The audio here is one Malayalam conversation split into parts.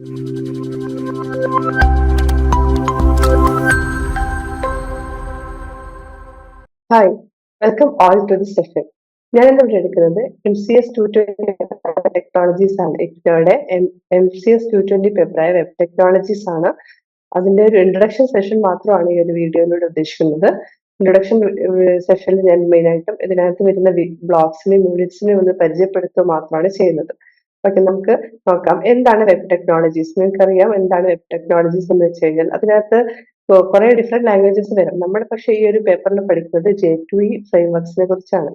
Hi welcome all to the session ഞാൻ ഇവിടെ എടുക്കുന്നത് M C S two twenty technologies ആണ്. ഇഗ്നോയുടെ M C S two twenty പേപ്പറായ web technologies ആണ്. അതിന്റെ ഒരു ഇൻട്രൊഡക്ഷൻ സെഷൻ മാത്രമാണ് ഈ ഒരു വീഡിയോയിലൂടെ ഉദ്ദേശിക്കുന്നത്. ഇൻട്രൊഡക്ഷൻ സെഷനിൽ ഞാൻ മെയിനായിട്ടും ഇതിനകത്ത് വരുന്ന ബ്ലോഗ്സിനെയും യൂണിറ്റ്സിനെയും ഒന്ന് പരിചയപ്പെടുത്തുക മാത്രമാണ് ചെയ്യുന്നത്. ഓക്കെ നമുക്ക് നോക്കാം. എന്താണ് വെബ് ടെക്നോളജീസ് നിങ്ങൾക്കറിയാം എന്താണ് വെബ് ടെക്നോളജീസ് എന്ന് വെച്ച് കഴിഞ്ഞാൽ അതിനകത്ത് കുറെ ഡിഫറെന്റ് ലാംഗ്വേജസ് വരും. നമ്മൾ പക്ഷേ ഈ ഒരു പേപ്പറിൽ പഠിക്കുന്നത് ജെ ടു ഇ ഫ്രെയിംവർക്സിനെ കുറിച്ചാണ്.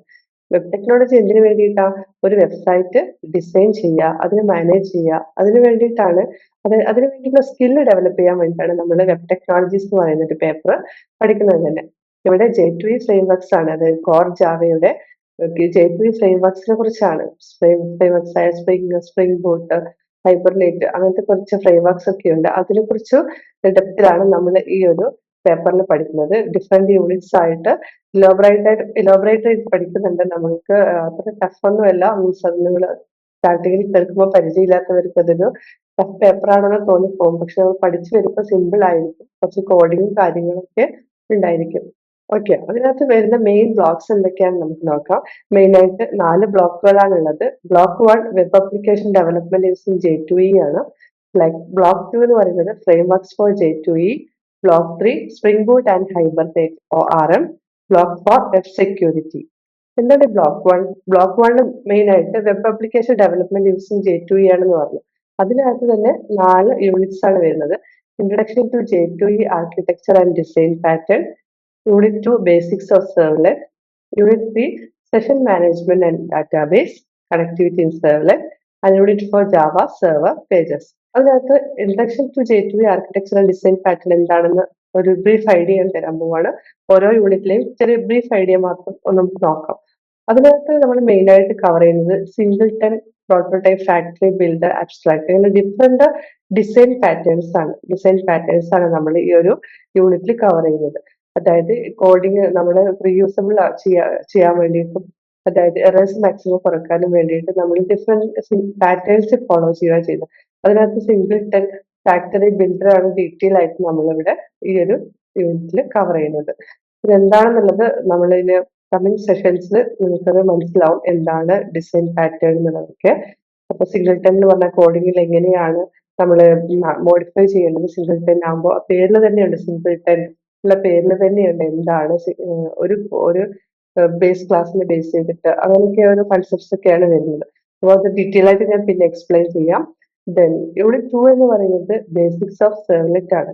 വെബ് ടെക്നോളജി എന്തിനു വേണ്ടിയിട്ടാ? ഒരു വെബ്സൈറ്റ് ഡിസൈൻ ചെയ്യുക അതിനെ മാനേജ് ചെയ്യുക. അതിനു വേണ്ടിയിട്ടാണ് അത് അതിനു വേണ്ടിയിട്ടുള്ള സ്കില്ല് ഡെവലപ്പ് ചെയ്യാൻ വേണ്ടിയിട്ടാണ് നമ്മൾ വെബ് ടെക്നോളജീസ് എന്ന് പറയുന്ന ഒരു പേപ്പർ പഠിക്കുന്നത് തന്നെ. ഇവിടെ ജെ ടു ഇ ഫ്രെയിംവർക്സ് ആണ്. അതായത് കോർ ജാവയുടെ ജെ ടു ഇ ഫ്രെയിംവർക്സിനെ കുറിച്ചാണ് ഫ്രെയിംവർക്സ് ആയ സ്പ്രിംഗ് സ്പ്രിംഗ് ബോട്ട് ഹൈബർനേറ്റ് അങ്ങനത്തെ കുറച്ച് ഫ്രെയിംവർക്സ് ഒക്കെ ഉണ്ട്. അതിനെ കുറിച്ച് ഡെപ്തിലാണ് നമ്മൾ ഈ ഒരു പേപ്പറിൽ പഠിക്കുന്നത്. ഡിഫറെന്റ് യൂണിറ്റ്സ് ആയിട്ട് ഇലോബറേറ്റ് ആയിട്ട് ഇലോബറേറ്റ് ആയിട്ട് പഠിക്കുന്നുണ്ട് നമ്മൾക്ക്. അത്ര ടഫ് ഒന്നുമല്ല. മീൻസ് അത് നിങ്ങൾ സ്റ്റാർട്ടിങ്ങിൽ കേൾക്കുമ്പോൾ പരിചയമില്ലാത്തവർക്ക് അതൊരു ടഫ് പേപ്പറാണെന്ന് തോന്നിപ്പോകും. പക്ഷെ നമ്മൾ പഠിച്ചു വരുമ്പോൾ സിമ്പിൾ ആയിരിക്കും. കുറച്ച് കോഡിങ്ങും കാര്യങ്ങളൊക്കെ ഉണ്ടായിരിക്കും. ഓക്കെ അതിനകത്ത് വരുന്ന മെയിൻ ബ്ലോക്സ് എന്തൊക്കെയാണെന്ന് നമുക്ക് നോക്കാം. മെയിൻ ആയിട്ട് നാല് ബ്ലോക്കുകളാണ് ഉള്ളത് block one web application development using J two E ആണ്. ലൈക്ക് ബ്ലോക്ക് ടു എന്ന് പറയുന്നത് frameworks for J two E block three spring boot and hibernate O R M block four web security എന്താണ് block one block one main ആയിട്ട് web application development using J two E ആണെന്ന് പറഞ്ഞു. അതിനകത്ത് തന്നെ നാല് യൂണിറ്റ്സ് ആണ് വരുന്നത്. Introduction to J two E architecture and design pattern Unit 2 Basics of Servlet. Unit 3 Session Management and Database Connectivity in Servlet. And Unit 4 Java Server Pages. അതിനകത്ത് introduction to J two architecture and design pattern എന്താണെന്ന് ഒരു ബ്രീഫ് ഐഡിയ ഞാൻ തരാൻ പോവാണ് ഓരോ യൂണിറ്റിലെയും ചെറിയ ബ്രീഫ് ഐഡിയ മാത്രം ഒന്ന് നമുക്ക് നോക്കാം അതിനകത്ത് നമ്മൾ മെയിൻ ആയിട്ട് കവർ ചെയ്യുന്നത് singleton prototype factory builder abstract അങ്ങനെ ഡിഫറെന്റ് ഡിസൈൻ പാറ്റേൺസ് ആണ് ഡിസൈൻ പാറ്റേൺസ് ആണ് നമ്മൾ ഈ ഒരു യൂണിറ്റിൽ കവർ ചെയ്യുന്നത് അതായത് കോഡിങ് നമ്മൾ റീയൂസബിൾ ചെയ്യാൻ വേണ്ടിയിട്ടും അതായത് എറേഴ്സ് മാക്സിമം കുറക്കാനും വേണ്ടിയിട്ട് നമ്മൾ ഡിഫറെന്റ് പാറ്റേൺസ് ഫോളോ ചെയ്യുക ചെയ്യുന്നത് അതിനകത്ത് സിംഗിൾ ടെൻ ഫാക്ടറി ബിൽഡർ ആണ് ഡീറ്റെയിൽ ആയിട്ട് നമ്മളിവിടെ ഈ ഒരു യൂണിറ്റിൽ കവർ ചെയ്യുന്നത്. ഇതെന്താണെന്നുള്ളത് നമ്മളിതിന് കമ്മിങ് സെഷൻസിൽ നിങ്ങൾക്കത് മനസ്സിലാവും എന്താണ് ഡിസൈൻ പാറ്റേൺ എന്നുള്ളതൊക്കെ അപ്പൊ സിംഗിൾ ടെൻ എന്ന് പറഞ്ഞ കോഡിങ്ങിൽ എങ്ങനെയാണ് നമ്മൾ മോഡിഫൈ ചെയ്യേണ്ടത് സിംഗിൾ ടെൻ ആകുമ്പോൾ പേരിൽ തന്നെയുണ്ട് സിംഗിൾ ടെൻ ഉള്ള പേരിൽ തന്നെയുണ്ട്. എന്താണ് ഒരു ഒരു ബേസ് ക്ലാസ്സിൽ ബേസ് ചെയ്തിട്ട് അങ്ങനെയൊക്കെ ഒരു കൺസെപ്റ്റ്സ് ഒക്കെയാണ് വരുന്നത്. അപ്പോൾ അത് ഡീറ്റെയിൽ ആയിട്ട് ഞാൻ പിന്നെ എക്സ്പ്ലെയിൻ ചെയ്യാം. ദെൻ യൂണിറ്റ് ടു എന്ന് പറയുന്നത് ബേസിക്സ് ഓഫ് സെർവ്ലെറ്റ് ആണ്.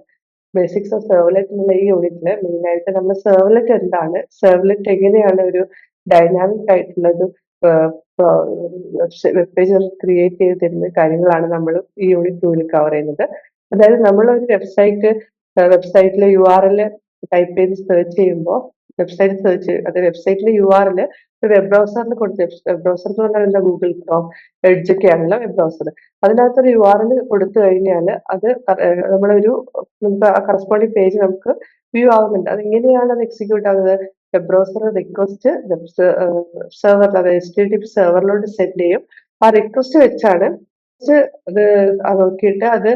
ബേസിക്സ് ഓഫ് സെർവ്ലെറ്റ് എന്നുള്ള ഈ യൂണിറ്റിൽ മെയിൻ ആയിട്ട് നമ്മൾ സെർവ്ലെറ്റ് എന്താണ്? സെർവ്ലെറ്റ് എങ്ങനെയാണ് ഒരു ഡൈനാമിക് ആയിട്ടുള്ള ഒരു വെബ് പേജ് ക്രിയേറ്റ് ചെയ്ത് തരുന്ന കാര്യങ്ങളാണ് നമ്മൾ ഈ യൂണിറ്റ് ടൂവിൽ കവർ ചെയ്യുന്നത്. അതായത് നമ്മൾ ഒരു വെബ്സൈറ്റ് വെബ്സൈറ്റിലെ യു ആർ എൽ ടൈപ്പ് ചെയ്ത് സെർച്ച് ചെയ്യുമ്പോൾ വെബ്സൈറ്റ് സെർച്ച് അത് വെബ്സൈറ്റിലെ യു ആർ ഒരു വെബ് ബ്രൗസറിൽ കൊടുത്ത് വെബ് ബ്രൗസർ എന്ന് പറഞ്ഞാൽ ഗൂഗിൾ ക്രോം എഡ്ജ് ഒക്കെയാണല്ലോ വെബ് ബ്രൗസർ. അതിനകത്തൊരു യു ആർ എൽ കൊടുത്തു കഴിഞ്ഞാൽ അത് നമ്മളൊരു നമുക്ക് ആ കറസ്പോണ്ടിങ് പേജ് നമുക്ക് വ്യൂ ആവുന്നുണ്ട്. അത് എങ്ങനെയാണ് അത് എക്സിക്യൂട്ട് ആകുന്നത് വെബ് ബ്രൗസർ റിക്വസ്റ്റ് വെബ് സെർവറിൽ അതായത് എച്ച് ടി ടി സെർവറിലോട്ട് സെൻഡ് ചെയ്യും. ആ റിക്വസ്റ്റ് വെച്ചാണ് അത് നോക്കിയിട്ട് അത്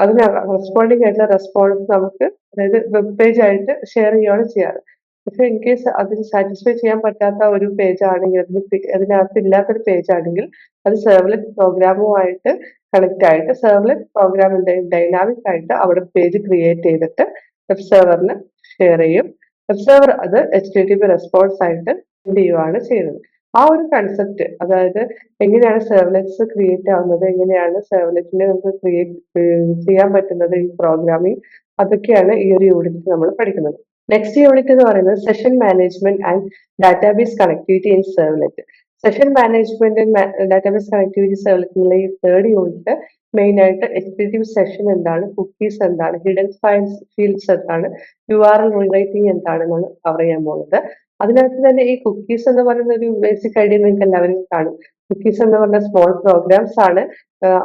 അതിന് റെസ്പോണ്ടിങ് ആയിട്ടുള്ള റെസ്പോൺസ് നമുക്ക് അതായത് വെബ് പേജ് ആയിട്ട് ഷെയർ ചെയ്യുകയാണ് ചെയ്യാറ്. പക്ഷെ ഇൻ കേസ് അതിന് സാറ്റിസ്ഫൈ ചെയ്യാൻ പറ്റാത്ത ഒരു പേജ് ആണെങ്കിൽ അതിന് അതിനകത്ത് ഇല്ലാത്തൊരു പേജ് ആണെങ്കിൽ അത് സെർവലെറ്റ് പ്രോഗ്രാമുമായിട്ട് കണക്ട് ആയിട്ട് സെർവലെറ്റ് പ്രോഗ്രാമിന്റെ ഡൈനാമിക് ആയിട്ട് അവിടെ പേജ് ക്രിയേറ്റ് ചെയ്തിട്ട് വെബ് സെർവറിന് ഷെയർ ചെയ്യും. വെബ് സെർവർ അത് H T T P response ആയിട്ട് ചെയ്യുകയാണ് ചെയ്യുന്നത്? ആ ഒരു കൺസെപ്റ്റ് അതായത് എങ്ങനെയാണ് സെർവലെറ്റ്സ് ക്രിയേറ്റ് ആവുന്നത് എങ്ങനെയാണ് സെർവ്ലെറ്റിനെ നമുക്ക് ക്രിയേറ്റ് ചെയ്യാൻ പറ്റുന്നത് ഈ പ്രോഗ്രാമിംഗ് അതൊക്കെയാണ് ഈ ഒരു യൂണിറ്റ് നമ്മൾ പഠിക്കുന്നത്. നെക്സ്റ്റ് യൂണിറ്റ് എന്ന് പറയുന്നത് session management and database connectivity in servlet session management database connectivity സെർവലെറ്റിനുള്ള ഈ തേർഡ് യൂണിറ്റ് മെയിൻ ആയിട്ട് എക്സിക്യൂട്ടീവ് സെഷൻ എന്താണ് കുക്കീസ് എന്താണ് ഹിഡൻ ഫയൽസ് ഫീൽഡ്സ് എന്താണ് യു ആർ എൽ റീറൈറ്റിംഗ് എന്താണെന്നാണ് കവർ ചെയ്യാൻ പോകുന്നത്. അതിനകത്ത് തന്നെ ഈ കുക്കീസ് എന്ന് പറയുന്ന ഒരു ബേസിക് ഐഡിയ നിങ്ങൾക്ക് എല്ലാവരും കാണും. കുക്കീസ് എന്ന് പറഞ്ഞ സ്മോൾ പ്രോഗ്രാംസ് ആണ്.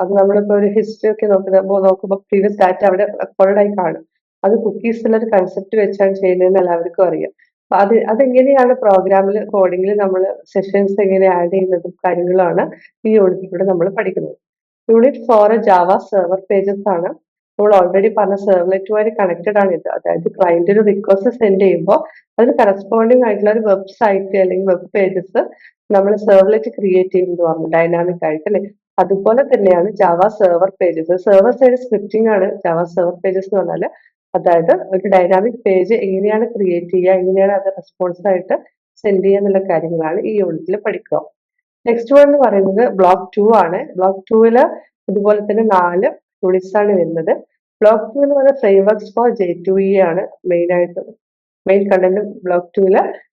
അത് നമ്മളിപ്പോ ഒരു ഹിസ്റ്ററി ഒക്കെ നോക്കുമ്പോൾ നോക്കുമ്പോൾ പ്രീവിയസ് ഡാറ്റ അവിടെ റെക്കോർഡ് ആയി കാണും. അത് കുക്കീസ് ഒരു കൺസെപ്റ്റ് വെച്ചാണ് ചെയ്യുന്നതെന്ന് എല്ലാവർക്കും അറിയാം. അപ്പൊ അത് അതെങ്ങനെയാണ് പ്രോഗ്രാമിൽ കോഡിങ്ങിൽ നമ്മൾ സെഷൻസ് എങ്ങനെ ആഡ് ചെയ്യുന്നതും കാര്യങ്ങളാണ് ഈ യൂണിറ്റിലൂടെ നമ്മൾ പഠിക്കുന്നത്. Unit four Java server pages ആണ്. നമ്മൾ ഓൾറെഡി പറഞ്ഞ സെർവ്ലെറ്റുമായി കണക്റ്റഡ് ആണ് ഇത്. അതായത് ക്ലയന്റ് ഒരു റിക്വസ്റ്റ് സെൻഡ് ചെയ്യുമ്പോൾ അതിന് കറസ്പോണ്ടിങ് ആയിട്ടുള്ള ഒരു വെബ്സൈറ്റ് അല്ലെങ്കിൽ വെബ് പേജസ് നമ്മൾ സെർവ്ലെറ്റ് ക്രിയേറ്റ് ചെയ്യുന്നത് പറഞ്ഞു. ഡൈനാമിക് ആയിട്ട് അല്ലെ? അതുപോലെ തന്നെയാണ് Java server pages server side scripting ആണ് ജാവ സെർവർ പേജസ് എന്ന് പറഞ്ഞാൽ അതായത് ഒരു ഡൈനാമിക് പേജ് എങ്ങനെയാണ് ക്രിയേറ്റ് ചെയ്യുക എങ്ങനെയാണ് അത് റെസ്പോൺസ് ആയിട്ട് സെൻഡ് ചെയ്യുക എന്നുള്ള കാര്യങ്ങളാണ് ഈ യൂണിറ്റിൽ പഠിക്കുക. നെക്സ്റ്റ് വൺ എന്ന് പറയുന്നത് ബ്ലോക്ക് ടു ആണ്. ബ്ലോക്ക് ടുവിൽ ഇതുപോലെ തന്നെ നാല് യൂണിറ്റ്സ് ആണ് വരുന്നത് ബ്ലോക്ക് ടു എന്ന് പറയുന്നത് frameworks for J two E ആണ് മെയിൻ ആയിട്ട്. മെയിൻ കണ്ടന്റ് ബ്ലോക്ക് ടൂവിൽ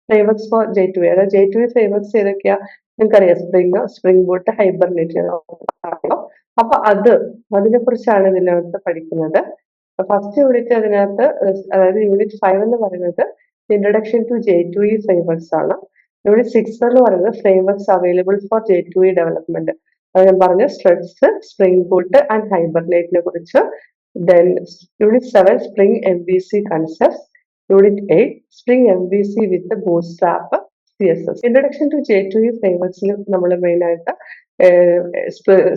frameworks for J two E അതായത് ജെ ടു ഇ ഫ്രെയിംവർക്സ് ഏതൊക്കെയാ? നിങ്ങൾക്കറിയാം സ്പ്രിംഗ് സ്പ്രിംഗ് ബൂട്ട് ഹൈബർനെറ്റ് അപ്പൊ അത് അതിനെ കുറിച്ചാണ് ഇതിനകത്ത് പഠിക്കുന്നത്. ഫസ്റ്റ് യൂണിറ്റ് അതിനകത്ത് അതായത് യൂണിറ്റ് ഫൈവ് എന്ന് പറയുന്നത് introduction to J two E frameworks ആണ്. യൂണിറ്റ് സിക്സ് എന്ന് പറയുന്നത് frameworks available for J two E development ഞാൻ പറഞ്ഞു സ്ട്രെഡ്സ് സ്പ്രിംഗ് ബൂട്ട് ആൻഡ് ഹൈബർനേറ്റിനെ കുറിച്ച്. Then unit seven spring M B C concept unit eight spring M B C with bootstrap C S S introduction to J two E ഫ്രെയിംവർക്സിൽ നമ്മൾ മെയിൻ ആയിട്ട്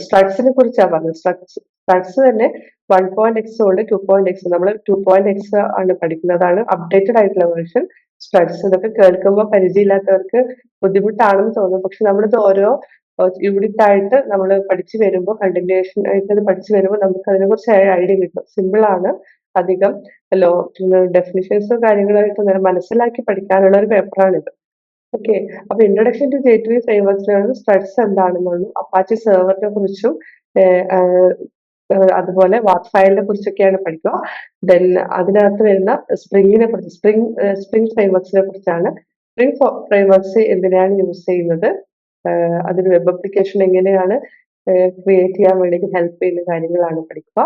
സ്ട്രക്സിനെ കുറിച്ചാണ് പറഞ്ഞത്. സ്ട്രക്സ് സ്ട്രക്സ് തന്നെ വൺ പോയിന്റ് എക്സ് ഉണ്ട് ടു പോയിന്റ് എക്സ് നമ്മൾ ടു പോയിന്റ് എക്സ് ആണ് പഠിക്കുന്നതാണ് അപ്ഡേറ്റഡ് ആയിട്ടുള്ള വേർഷൻ സ്ട്രക്സ് ഇതൊക്കെ കേൾക്കുമ്പോൾ പരിചയമില്ലാത്തവർക്ക് ബുദ്ധിമുട്ടാണെന്ന് തോന്നും. പക്ഷെ നമ്മളിത് ഓരോ യൂണിറ്റ് ആയിട്ട് നമ്മൾ പഠിച്ചു വരുമ്പോൾ കണ്ടിന്യൂഷൻ ആയിട്ട് അത് പഠിച്ചു വരുമ്പോൾ നമുക്ക് അതിനെ കുറിച്ച് ഐഡിയ കിട്ടും. സിമ്പിൾ ആണ്. അധികം ലോ ഡെഫിനിഷൻസും കാര്യങ്ങളായിട്ട് മനസ്സിലാക്കി പഠിക്കാനുള്ള ഒരു പേപ്പറാണിത് ഓക്കെ അപ്പൊ introduction to J two E ഫ്രെയിംവർക്സിലാണ് struts എന്താണെന്നുള്ളൂ അപ്പാച്ചി സെർവറിനെ കുറിച്ചും അതുപോലെ വാട്ട് ഫയലിനെ കുറിച്ചൊക്കെയാണ് പഠിക്കുക. ദെൻ അതിനകത്ത് വരുന്ന സ്പ്രിങ്ങിനെ കുറിച്ച് സ്പ്രിങ് സ്പ്രിങ് ഫ്രെയിംവർക്സിനെ കുറിച്ചാണ്. സ്പ്രിങ് ഫ്രെയിംവർക്സ് എന്തിനാണ് യൂസ് ചെയ്യുന്നത്? അതിന് വെബ് അപ്ലിക്കേഷൻ എങ്ങനെയാണ് ക്രിയേറ്റ് ചെയ്യാൻ വേണ്ടി ഹെൽപ്പ് ചെയ്യുന്ന കാര്യങ്ങളാണ് പഠിക്കുക.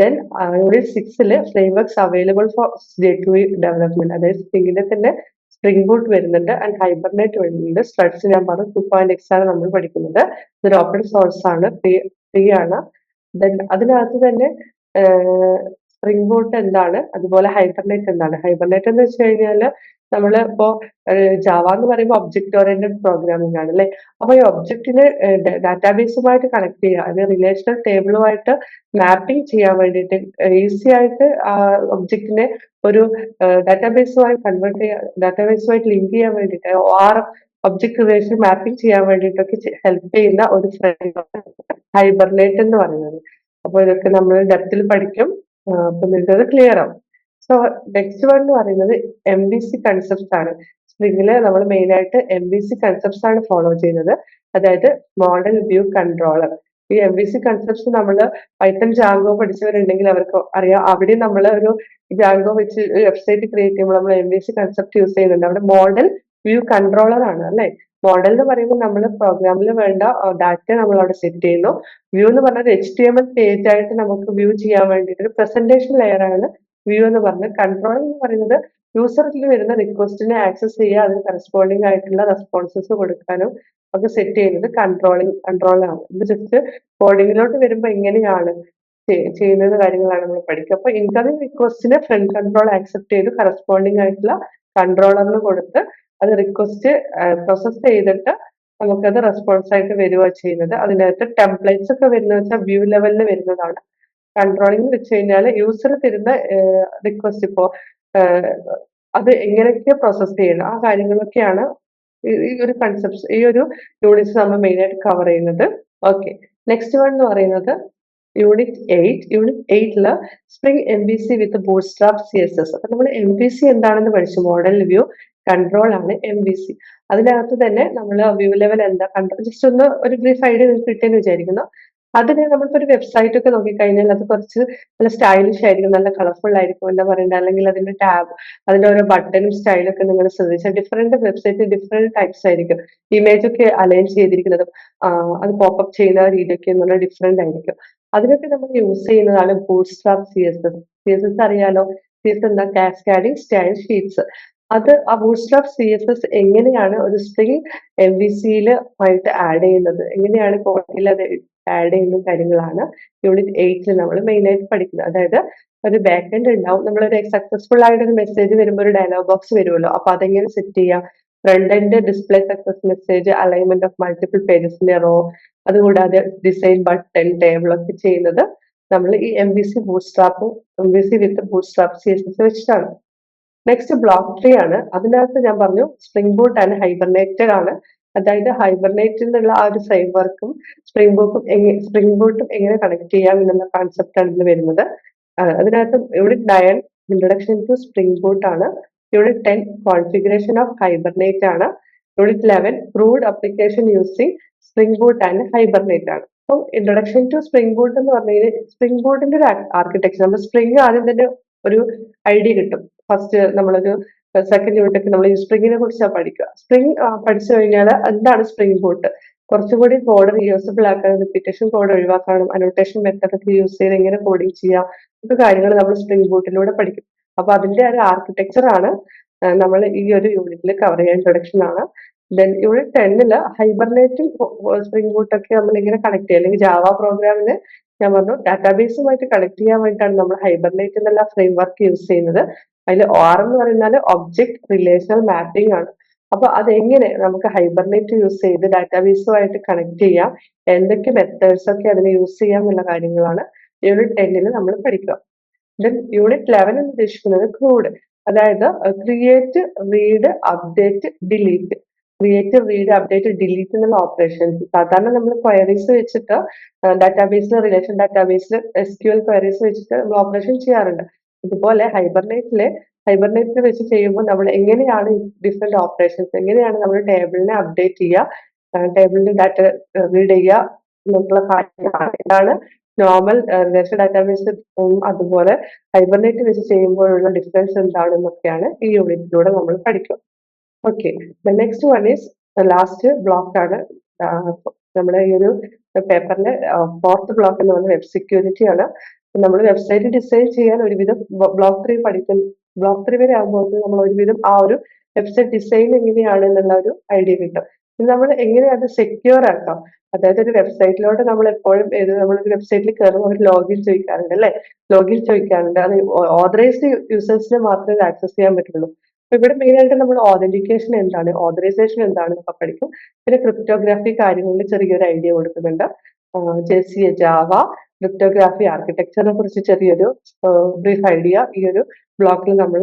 ദെൻ യൂണിറ്റ് സിക്സിൽ frameworks available for J two development അതായത് സ്പ്രിങ്ങിന്റെ തന്നെ സ്പ്രിംഗ് ബൂട്ട് വരുന്നുണ്ട് ആൻഡ് ഹൈബർനെറ്റ് വരുന്നുണ്ട്. സ്ട്രഡ്സ് ഞാൻ പറഞ്ഞു ടു പോയിന്റ് എക്സ് ആണ് നമ്മൾ പഠിക്കുന്നത്. ഇതൊരു ഓപ്പൺ സോഴ്സ് ആണ് ഫ്രീ ആണ്. ദെൻ അതിനകത്ത് തന്നെ സ്പ്രിംഗ് ബോട്ട് എന്താണ് അതുപോലെ ഹൈബർനെറ്റ് എന്താണ്. ഹൈബർനെറ്റ് എന്ന് വെച്ച് കഴിഞ്ഞാൽ നമ്മൾ ഇപ്പോ ജാവ എന്ന് പറയുമ്പോൾ ഒബ്ജക്റ്റ് ഓറിയന്റഡ് പ്രോഗ്രാമിംഗ് ആണ് അല്ലെ അപ്പൊ ഈ ഒബ്ജക്റ്റിനെ ഡാറ്റാബേസുമായിട്ട് കണക്ട് ചെയ്യുക അത് റിലേഷണൽ ടേബിളുമായിട്ട് മാപ്പിംഗ് ചെയ്യാൻ വേണ്ടിയിട്ട് ഈസി ആയിട്ട് ആ ഒബ്ജക്റ്റിനെ ഒരു ഡാറ്റാബേസുമായി കൺവേർട്ട് ചെയ്യാൻ ഡാറ്റാബേസുമായിട്ട് ലിങ്ക് ചെയ്യാൻ വേണ്ടിയിട്ട് ആർ ഒബ്ജക്ട് റിലേഷൻ മാപ്പിംഗ് ചെയ്യാൻ വേണ്ടിയിട്ടൊക്കെ ഹെൽപ്പ് ചെയ്യുന്ന ഒരു ഹൈബർനേറ്റ് എന്ന് പറയുന്നത്. അപ്പോൾ ഇതൊക്കെ നമ്മൾ ഡെപ്തിൽ പഠിക്കും. അപ്പൊ നിങ്ങൾക്ക് അത് ക്ലിയർ ആവും. സോ നെക്സ്റ്റ് വൺ എന്ന് പറയുന്നത് എം ബി സി കൺസെപ്റ്റ് ആണ്. സ്പ്രിംഗിൽ നമ്മൾ മെയിൻ ആയിട്ട് എം ബി സി കൺസെപ്റ്റ്സ് ആണ് ഫോളോ ചെയ്യുന്നത്. അതായത് മോഡൽ വ്യൂ കൺട്രോളർ ഈ എം ബി സി കൺസെപ്റ്റ്സ് നമ്മൾ പൈത്തൺ ജാങ്കോ പഠിച്ചവരുണ്ടെങ്കിൽ അവർക്ക് അറിയാം. അവിടെ നമ്മൾ ഒരു ജാങ്കോ വെച്ച് വെബ്സൈറ്റ് ക്രിയേറ്റ് ചെയ്യുമ്പോൾ നമ്മൾ M B C concept use ചെയ്യുന്നുണ്ട്. അവിടെ മോഡൽ വ്യൂ കൺട്രോളർ ആണ് അല്ലെ? മോഡൽ എന്ന് പറയുമ്പോൾ നമ്മൾ പ്രോഗ്രാമിൽ വേണ്ട ഡാറ്റ നമ്മൾ അവിടെ സെറ്റ് ചെയ്യുന്നു. വ്യൂ എന്ന് പറഞ്ഞാൽ H T M L page ആയിട്ട് നമുക്ക് വ്യൂ ചെയ്യാൻ വേണ്ടിയിട്ട് ഒരു പ്രസന്റേഷൻ ലെയർ ആണ് വ്യൂ എന്ന് പറഞ്ഞ്. കൺട്രോൾ എന്ന് പറയുന്നത് യൂസറിൽ വരുന്ന റിക്വസ്റ്റിനെ ആക്സസ് ചെയ്യുക അതിന് കറസ്പോണ്ടിങ് ആയിട്ടുള്ള റെസ്പോൺസസ് കൊടുക്കാനും ഒക്കെ സെറ്റ് ചെയ്യുന്നത് കൺട്രോളിങ് കൺട്രോളാണ് ഇത് ജസ്റ്റ് കോഡിങ്ങിലോട്ട് വരുമ്പോൾ എങ്ങനെയാണ് ചെയ്യുന്നത് കാര്യങ്ങളാണ് നമ്മൾ പഠിക്കുക. അപ്പൊ ഇൻകമിങ് റിക്വസ്റ്റിനെ ഫ്രണ്ട് കൺട്രോൾ ആക്സെപ്റ്റ് ചെയ്ത് കറസ്പോണ്ടിങ് ആയിട്ടുള്ള കൺട്രോളറിന് കൊടുത്ത് അത് റിക്വസ്റ്റ് പ്രോസസ് ചെയ്തിട്ട് നമുക്കത് റെസ്പോൺസ് ആയിട്ട് വരിക ചെയ്യുന്നത്. അതിനകത്ത് ടെംപ്ലേറ്റ്സ് ഒക്കെ വരുന്നത് വെച്ചാൽ വ്യൂ ലെവലിൽ വരുന്നതാണ്. കൺട്രോളിംഗ് വെച്ച് കഴിഞ്ഞാൽ യൂസർ തരുന്ന റിക്വസ്റ്റ് ഇപ്പോ അത് എങ്ങനെയൊക്കെ പ്രോസസ് ചെയ്യണം ആ കാര്യങ്ങളൊക്കെയാണ് ഈ ഒരു കൺസെപ്റ്റ് ഈ ഒരു യൂണിറ്റ്സ് നമ്മൾ മെയിൻ ആയിട്ട് കവർ ചെയ്യുന്നത്. ഓക്കെ നെക്സ്റ്റ് വൺ എന്ന് പറയുന്നത് unit eight unit എയ്റ്റിൽ spring M B C with bootstrap C S S അപ്പം നമ്മൾ എം ബി സി എന്താണെന്ന് പഠിച്ചു? മോഡൽ വ്യൂ കൺട്രോൾ ആണ് എം ബി സി അതിനകത്ത് തന്നെ നമ്മൾ വ്യൂ ലെവൽ എന്താ? കൺട്രോൾ ജസ്റ്റ് ഒന്ന് ഒരു ബ്രീഫ് ഐഡിയ കിട്ടിയെന്ന് വിചാരിക്കുന്നു. അതിന് നമ്മളിപ്പോ ഒരു വെബ്സൈറ്റ് ഒക്കെ നോക്കിക്കഴിഞ്ഞാൽ അത് കുറച്ച് നല്ല സ്റ്റൈലിഷ് ആയിരിക്കും നല്ല കളർഫുൾ ആയിരിക്കും എന്താ പറയണ്ട? അല്ലെങ്കിൽ അതിന്റെ ടാബ് അതിന്റെ ഓരോ ബട്ടണും സ്റ്റൈലും ഒക്കെ നിങ്ങൾ ശ്രദ്ധിച്ചാൽ ഡിഫറെന്റ് വെബ്സൈറ്റ് ഡിഫറെന്റ് ടൈപ്സ് ആയിരിക്കും. ഇമേജ് ഒക്കെ അലൈൻ ചെയ്തിരിക്കുന്നത് അത് പോപ്പപ്പ് ചെയ്യുന്ന രീതിയൊക്കെ നല്ല ഡിഫറെന്റ് ആയിരിക്കും. അതിനൊക്കെ നമ്മൾ യൂസ് ചെയ്യുന്നതാണ് Bootstrap C S S C S S അറിയാലോ സി എസ് എന്താ? കാസ്കാഡിംഗ് സ്റ്റൈൽ ഷീറ്റ്സ് അത് ആ ബൂട്ട്സ്ട്രാപ്പ് സി എസ് എസ് എങ്ങനെയാണ് ഒരു സ്ട്രിംഗ് എം വി സിയിൽ ആയിട്ട് ആഡ് ചെയ്യുന്നത്? എങ്ങനെയാണ് കോഡിൽ അത് ആഡ് ചെയ്യുന്ന കാര്യങ്ങളാണ് യൂണിറ്റ് എയ്റ്റിൽ നമ്മൾ മെയിൻ ആയിട്ട് പഠിക്കുന്നത്. അതായത് ഒരു ബാക്ക് എൻഡ് ഉണ്ടാവും നമ്മളൊരു സക്സസ്ഫുൾ ആയിട്ട് ഒരു മെസ്സേജ് വരുമ്പോൾ ഒരു ഡയലോഗ് ബോക്സ് വരുമല്ലോ അപ്പൊ അതെങ്ങനെ സെറ്റ് ചെയ്യാം? Front end display success message alignment of multiple പേജസിന്റെ row അതുകൂടാതെ ഡിസൈൻ ബട്ടൺ ടേബിൾ ഒക്കെ ചെയ്യുന്നത് നമ്മൾ ഈ M B C bootstrap M B C with bootstrap C S S വെച്ചിട്ടാണ്. നെക്സ്റ്റ് ബ്ലോക്ക് ട്രീ ആണ്. അതിനകത്ത് ഞാൻ പറഞ്ഞു സ്പ്രിംഗ് ബൂട്ട് ആൻഡ് ഹൈബർനേറ്റഡ് ആണ്. അതായത് ഹൈബർനേറ്റ് എന്നുള്ള ആ ഒരു ഫ്രെയിം വർക്കും സ്പ്രിംഗ് ബൂട്ടും സ്പ്രിംഗ് ബൂട്ടും എങ്ങനെ കണക്ട് ചെയ്യാം എന്നുള്ള കോൺസെപ്റ്റ് ആണ് ഇതിൽ വരുന്നത്. അതിനകത്ത് unit nine introduction to spring boot ആണ്. Unit ten configuration of hibernate ആണ്. Unit eleven crud application using spring boot and hibernate ആണ്. അപ്പം ഇൻട്രൊഡക്ഷൻ ടു സ്പ്രിംഗ് ബൂട്ട് എന്ന് പറഞ്ഞു കഴിഞ്ഞാൽ സ്പ്രിംഗ് ബൂട്ടിന്റെ ഒരു ആർക്കിടെക്ചർ നമ്മൾ സ്പ്രിംഗ് ആദ്യം തന്നെ ഒരു ഐഡിയ കിട്ടും. ഫസ്റ്റ് നമ്മളൊരു സെക്കൻഡ് യൂണിറ്റ് നമ്മൾ ഈ സ്പ്രിങ്ങിനെ കുറിച്ചാണ് പഠിക്കുക സ്പ്രിങ് പഠിച്ചു കഴിഞ്ഞാൽ എന്താണ് സ്പ്രിംഗ് ബൂട്ട് കുറച്ചുകൂടി കോഡ് റിയൂസബിൾ ആക്കാനും റിപ്പീറ്റേഷൻ കോഡ് ഒഴിവാക്കാനും അനോട്ടേഷൻ മെത്തഡ് ഒക്കെ യൂസ് ചെയ്ത് എങ്ങനെ കോഡിങ് ചെയ്യാം ഇതൊക്കെ കാര്യങ്ങൾ നമ്മൾ സ്പ്രിങ് ബോട്ടിലൂടെ പഠിക്കും. അപ്പൊ അതിന്റെ ഒരു ആർക്കിടെക്ചർ ആണ് നമ്മൾ ഈ ഒരു യൂണിറ്റിൽ കവർ ചെയ്യാൻ ഇൻട്രൊഡക്ഷൻ ആണ്. ദെൻ യൂണിറ്റ് ടെന്നിൽ ഹൈബർനേറ്റും സ്പ്രിങ് ബൂട്ടൊക്കെ നമ്മൾ ഇങ്ങനെ കണക്ട് ചെയ്യുക. അല്ലെങ്കിൽ ജാവ പ്രോഗ്രാമിന് ഞാൻ പറഞ്ഞു ഡാറ്റാബേസുമായിട്ട് കണക്ട് ചെയ്യാൻ വേണ്ടിയിട്ടാണ് നമ്മൾ ഹൈബർനേറ്റ് എന്നുള്ള ഫ്രെയിം വർക്ക് യൂസ് ചെയ്യുന്നത്. അതിൽ ഓർ എന്ന് പറയുന്നത് ഒബ്ജക്ട് റിലേഷണൽ മാപ്പിംഗ് ആണ്. അപ്പൊ അതെങ്ങനെ നമുക്ക് ഹൈബർനേറ്റ് യൂസ് ചെയ്ത് ഡാറ്റാബേസുമായിട്ട് കണക്ട് ചെയ്യാം? എന്തൊക്കെ മെത്തേഡ്സ് ഒക്കെ അതിന് യൂസ് ചെയ്യാം എന്നുള്ള കാര്യങ്ങളാണ് യൂണിറ്റ് ടെന്നിൽ നമ്മൾ പഠിക്കുക. ദെൻ യൂണിറ്റ് ലെവൻ എന്ന് ഉദ്ദേശിക്കുന്നത് ക്രൂഡ് അതായത് create read update delete create read update delete എന്നുള്ള ഓപ്പറേഷൻസ് സാധാരണ നമ്മൾ ക്വയറീസ് വെച്ചിട്ട് ഡാറ്റാബേസിൽ റിലേഷൻ ഡാറ്റാബേസിൽ എസ് ക്യു എൽ ക്വയറീസ് വെച്ചിട്ട് നമ്മൾ ഓപ്പറേഷൻ ചെയ്യാറുണ്ട്. ഇതുപോലെ ഹൈബർനേറ്റിൽ ഹൈബർനേറ്റിൽ വെച്ച് ചെയ്യുമ്പോൾ നമ്മൾ എങ്ങനെയാണ് ഡിഫറെന്റ് ഓപ്പറേഷൻസ് എങ്ങനെയാണ് നമ്മൾ ടേബിളിനെ അപ്ഡേറ്റ് ചെയ്യുക ടേബിളിന്റെ ഡാറ്റ റീഡ് ചെയ്യുക എന്നുള്ള കാര്യങ്ങളാണ് ഇതാണ് നോർമൽ റിലേഷൻ ഡാറ്റാബേസ് അതുപോലെ ഹൈബർനേറ്റ് വെച്ച് ചെയ്യുമ്പോഴുള്ള ഡിഫറൻസ് എന്താണെന്നൊക്കെയാണ് ഈ യൂണിറ്റിലൂടെ നമ്മൾ പഠിക്കും okay the next one is last block ആണ്. നമ്മുടെ ഈ ഒരു പേപ്പറിലെ ഫോർത്ത് ബ്ലോക്ക് എന്ന് പറയുന്നത് വെബ് സെക്യൂരിറ്റി ആണ്. നമ്മൾ വെബ്സൈറ്റ് ഡിസൈൻ ചെയ്യാൻ ഒരുവിധം ബ്ലോക്ക് ത്രീ പഠിക്കൽ ബ്ലോക്ക് ത്രീ വരെ ആകുമ്പോൾ നമ്മൾ ഒരുവിധം ആ ഒരു വെബ്സൈറ്റ് ഡിസൈൻ എങ്ങനെയാണ് എന്നുള്ള ഒരു ഐഡിയ കിട്ടും. ഇനി നമ്മൾ എങ്ങനെ അത് സെക്യൂർ ആക്കാം? അതായത് ഒരു വെബ്സൈറ്റിലോട്ട് നമ്മൾ എപ്പോഴും ഏത് നമ്മളൊരു വെബ്സൈറ്റിൽ കയറുമ്പോൾ ഒരു ലോഗിൻ ചോദിക്കാറുണ്ട് അല്ലെ? ലോഗിൻ ചോദിക്കാറുണ്ട്. അത് ഓതറൈസ്ഡ് യൂസേഴ്സിന് മാത്രമേ ആക്സസ് ചെയ്യാൻ പറ്റുള്ളൂ. അപ്പൊ ഇവിടെ മെയിൻ ആയിട്ട് നമ്മൾ ഓതന്റിക്കേഷൻ എന്താണ്? ഓതറൈസേഷൻ എന്താണ് എന്നൊക്കെ പഠിക്കും. പിന്നെ ക്രിപ്റ്റോഗ്രാഫി കാര്യങ്ങളിൽ ചെറിയൊരു ഐഡിയ കൊടുക്കുന്നുണ്ട്. ജെസി ജാവ ക്രിപ്റ്റോഗ്രാഫി ആർക്കിടെക്ചറിനെ കുറിച്ച് ചെറിയൊരു ബ്രീഫ് ഐഡിയ ഈ ഒരു ബ്ലോക്കിൽ നമ്മൾ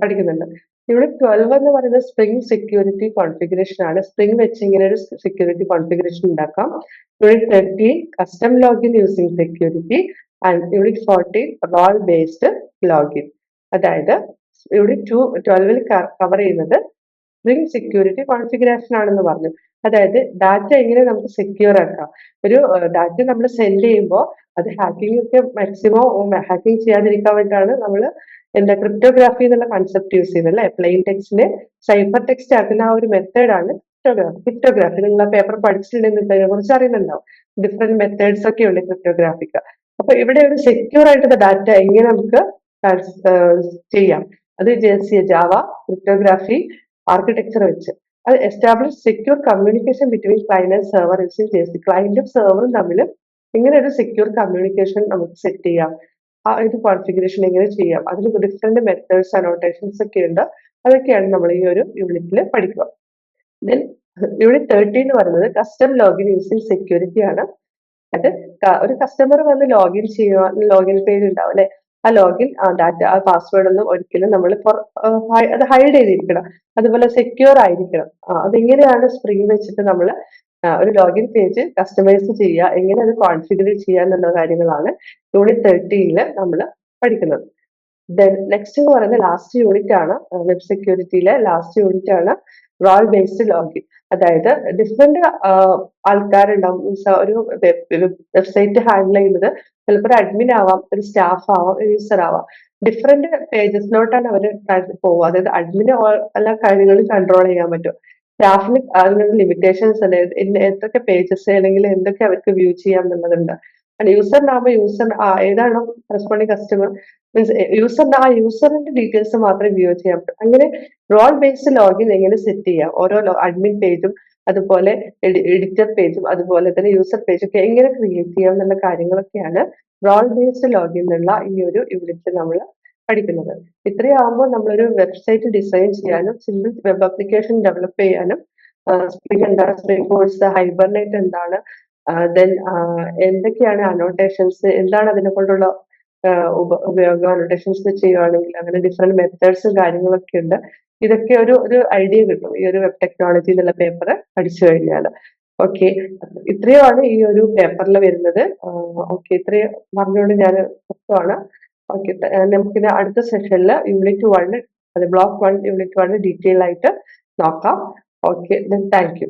പഠിക്കുന്നുണ്ട്. ഇവിടെ ട്വൽവ് എന്ന് പറയുന്നത് സ്പ്രിംഗ് സെക്യൂരിറ്റി കോൺഫിഗറേഷൻ ആണ്. സ്പ്രിംഗ് വെച്ച് ഇങ്ങനെ ഒരു സെക്യൂരിറ്റി കോൺഫിഗറേഷൻ ഉണ്ടാക്കാം. ഇവിടെ thirty custom login using security and unit fourteen role based login അതായത് ഇവിടെ ടു ട്വൽവിൽ കവർ ചെയ്യുന്നത് സ്പ്രിംഗ് സെക്യൂരിറ്റി കോൺഫിഗറേഷൻ ആണെന്ന് പറഞ്ഞു. അതായത് ഡാറ്റ എങ്ങനെ നമുക്ക് സെക്യൂർ ആക്കാം? ഒരു ഡാറ്റ നമ്മൾ സെൻഡ് ചെയ്യുമ്പോൾ അത് ഹാക്കിംഗ് ഒക്കെ മാക്സിമം ഹാക്കിംഗ് ചെയ്യാതിരിക്കാൻ വേണ്ടിയിട്ടാണ് നമ്മൾ എന്താ ക്രിപ്റ്റോഗ്രാഫി എന്നുള്ള കൺസെപ്റ്റ് യൂസ് ചെയ്യുന്നത് അല്ലെ? പ്ലെയിൻ ടെക്സ്റ്റിനെ സൈഫർ ടെക്സ്റ്റ് ആക്കുന്ന ആ ഒരു മെത്തേഡാണ് ക്രിപ്റ്റോഗ്രാഫി ക്രിപ്റ്റോഗ്രാഫി നിങ്ങൾ ആ പേപ്പർ പഠിച്ചിട്ടുണ്ടെങ്കിൽ കുറിച്ച് അറിയുന്നുണ്ടാവും. ഡിഫറെന്റ് മെത്തേഡ്സ് ഒക്കെ ഉണ്ട് ക്രിപ്റ്റോഗ്രാഫിക്ക് അപ്പൊ ഇവിടെ ഒരു സെക്യൂർ ആയിട്ടുള്ള ഡാറ്റ എങ്ങനെ നമുക്ക് ചെയ്യാം? അത് ജാവ ക്രിപ്റ്റോഗ്രാഫി ആർക്കിടെക്ചർ വെച്ച്. അത് establish secure communication between client and server using J C ക്ലയന്റും സെർവറും തമ്മിൽ ഇങ്ങനെ ഒരു സെക്യൂർ കമ്മ്യൂണിക്കേഷൻ നമുക്ക് സെറ്റ് ചെയ്യാം. ആ ഇത് കോൺഫിഗറേഷൻ എങ്ങനെ ചെയ്യാം. അതിൽ ഡിഫറെന്റ് മെത്തേഡ്സ് അനോട്ടേഷൻസ് ഒക്കെ ഉണ്ട്. അതൊക്കെയാണ് നമ്മൾ ഈ ഒരു യൂണിറ്റിൽ പഠിക്കുക. ദെൻ യൂണിറ്റ് തേർട്ടി എന്ന് പറയുന്നത് കസ്റ്റം ലോഗിൻ യൂസിങ് സെക്യൂരിറ്റി ആണ്. അത് ഒരു കസ്റ്റമർ വന്ന് ലോഗിൻ ചെയ്യുക ലോഗിൻ പേജ് ഉണ്ടാവും അല്ലെ? ആ ലോഗിൻ ആ ഡാറ്റ ആ പാസ്വേഡ് ഒന്നും ഒരിക്കലും നമ്മൾ അത് ഹൈഡ് ചെയ്തിരിക്കണം. അതുപോലെ സെക്യൂർ ആയിരിക്കണം. അതെങ്ങനെയാണ് സ്ക്രീൻ വെച്ചിട്ട് നമ്മൾ ഒരു ലോഗിൻ പേജ് കസ്റ്റമൈസ് ചെയ്യുക എങ്ങനെ അത് കോൺഫിഗർ ചെയ്യുക എന്നുള്ള കാര്യങ്ങളാണ് യൂണിറ്റ് തേർട്ടീനിൽ നമ്മൾ പഠിക്കുന്നത്. ദെൻ നെക്സ്റ്റ് എന്ന് പറയുന്നത് ലാസ്റ്റ് യൂണിറ്റ് ആണ് വെബ് സെക്യൂരിറ്റിയിലെ ലാസ്റ്റ് യൂണിറ്റ് ആണ് റോൾ ബേസ്ഡ് ലോഗിൻ അതായത് ഡിഫറെന്റ് ആൾക്കാരുണ്ടാവും. മീൻസ് ഒരു വെബ്സൈറ്റ് ഹാൻഡിൽ ചെയ്യുന്നത് ചിലപ്പോൾ ഒരു അഡ്മിൻ ആവാം ഒരു സ്റ്റാഫ് ആവാം. യൂസർ ആവാം ഡിഫറെന്റ് പേജസിലോട്ടാണ് അവർ പോവുക. അതായത് അഡ്മിന് എല്ലാ കാര്യങ്ങളും കൺട്രോൾ ചെയ്യാൻ പറ്റും. സ്റ്റാഫിന് അതിനുള്ള ലിമിറ്റേഷൻസ് ഉണ്ട്. എന്തൊക്കെ പേജസ് അല്ലെങ്കിൽ എന്തൊക്കെ അവർക്ക് വ്യൂ ചെയ്യാം എന്നുള്ളതുണ്ട്. യൂസറിനാകുമ്പോൾ യൂസർ ഏതാണോ കറസ്പോണ്ടിങ് കസ്റ്റമർ മീൻസ് യൂസറിന്റെ ആ യൂസറിന്റെ ഡീറ്റെയിൽസ് മാത്രമേ വ്യൂ ചെയ്യാൻ പറ്റൂ. അങ്ങനെ റോൾ ബേസ്ഡ് ലോഗിൻ എങ്ങനെ സെറ്റ് ചെയ്യാം? ഓരോ അഡ്മിൻ പേജും അതുപോലെ എഡിറ്റർ പേജും അതുപോലെ തന്നെ യൂസർ പേജും ഒക്കെ എങ്ങനെ ക്രിയേറ്റ് ചെയ്യാം എന്നുള്ള കാര്യങ്ങളൊക്കെയാണ് റോൾ ബേസ്ഡ് ലോഗിൻ എന്നുള്ള ഈ ഒരു യൂണിറ്റ് നമ്മൾ പഠിക്കുന്നത്. ഇത്രയാവുമ്പോൾ നമ്മളൊരു വെബ്സൈറ്റ് ഡിസൈൻ ചെയ്യാനും സിമ്പിൾ വെബ് ആപ്ലിക്കേഷൻ ഡെവലപ്പ് ചെയ്യാനും സ്പ്രിംഗ് എന്താണ് സ്പ്രിംഗ് കോഴ്സ് ഹൈബർനേറ്റ് എന്താണ് ദെൻ എന്തൊക്കെയാണ് അനോട്ടേഷൻസ് എന്താണ് അതിനെ കൊണ്ടുള്ള ഉപയോഗം? അനോട്ടേഷൻസ് ചെയ്യുവാണെങ്കിൽ അങ്ങനെ ഡിഫറെന്റ് മെത്തേഡ്സും കാര്യങ്ങളൊക്കെ ഉണ്ട്. ഇതൊക്കെ ഒരു ഒരു ഐഡിയ കിട്ടും. ഈ ഒരു വെബ് ടെക്നോളജി എന്നുള്ള പേപ്പർ പഠിച്ചു കഴിഞ്ഞാൽ ഓക്കെ ഇത്രയുമാണ് ഈ ഒരു പേപ്പറിൽ വരുന്നത്. ഓക്കെ ഇത്രയും പറഞ്ഞുകൊണ്ട് ഞാൻ നിർത്തുവാണ്. ഓക്കെ നമുക്കിത് അടുത്ത സെഷനിൽ യൂണിറ്റ് വൺ അത് block one unit one detail ആയിട്ട് നോക്കാം. Okay then thank you